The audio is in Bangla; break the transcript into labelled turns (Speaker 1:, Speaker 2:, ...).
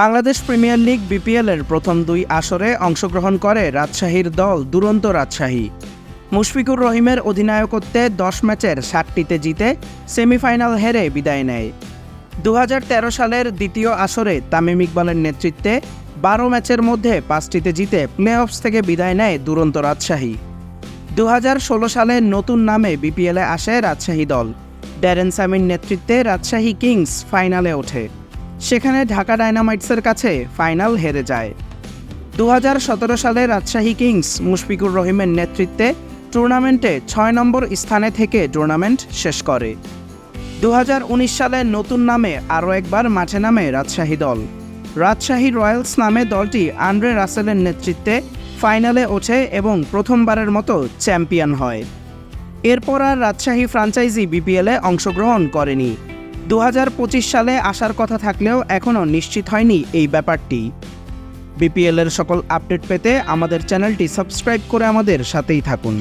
Speaker 1: বাংলাদেশ প্রিমিয়ার লিগ বিপিএলের প্রথম দুই আসরে অংশগ্রহণ করে রাজশাহীর দল দুরন্ত রাজশাহী। মুশফিকুর রহিমের অধিনায়কত্বে দশ ম্যাচের ষাটটিতে জিতে সেমিফাইনাল হেরে বিদায় নেয়। দু হাজার তেরো সালের দ্বিতীয় আসরে তামিম ইকবালের নেতৃত্বে বারো ম্যাচের মধ্যে পাঁচটিতে জিতে প্লে অফস থেকে বিদায় নেয় দুরন্ত রাজশাহী। দু সালে নতুন নামে বিপিএলে আসে রাজশাহী দল। ড্যারেন সামির নেতৃত্বে রাজশাহী কিংস ফাইনালে ওঠে। সেখানে ঢাকা ডায়নামাইটসের কাছে ফাইনাল হেরে যায়। দু হাজার সতেরো সালে রাজশাহী কিংস মুশফিকুর রহিমের নেতৃত্বে টুর্নামেন্টে ছয় নম্বর স্থানে থেকে টুর্নামেন্ট শেষ করে। দু হাজার উনিশ সালে নতুন নামে আরও একবার মাঠে নামে রাজশাহী দল। রাজশাহী রয়্যালস নামে দলটি আন্দ্রে রাসেলের নেতৃত্বে ফাইনালে ওঠে এবং প্রথমবারের মতো চ্যাম্পিয়ন হয়। এরপর আর রাজশাহী ফ্রাঞ্চাইজি বিপিএলে অংশগ্রহণ করেনি। দু হাজার পঁচিশ সালে আসার কথা থাকলেও এখনও নিশ্চিত হয়নি এই ব্যাপারটি। বিপিএলের সকল আপডেট পেতে আমাদের চ্যানেলটি সাবস্ক্রাইব করে আমাদের সাথেই থাকুন।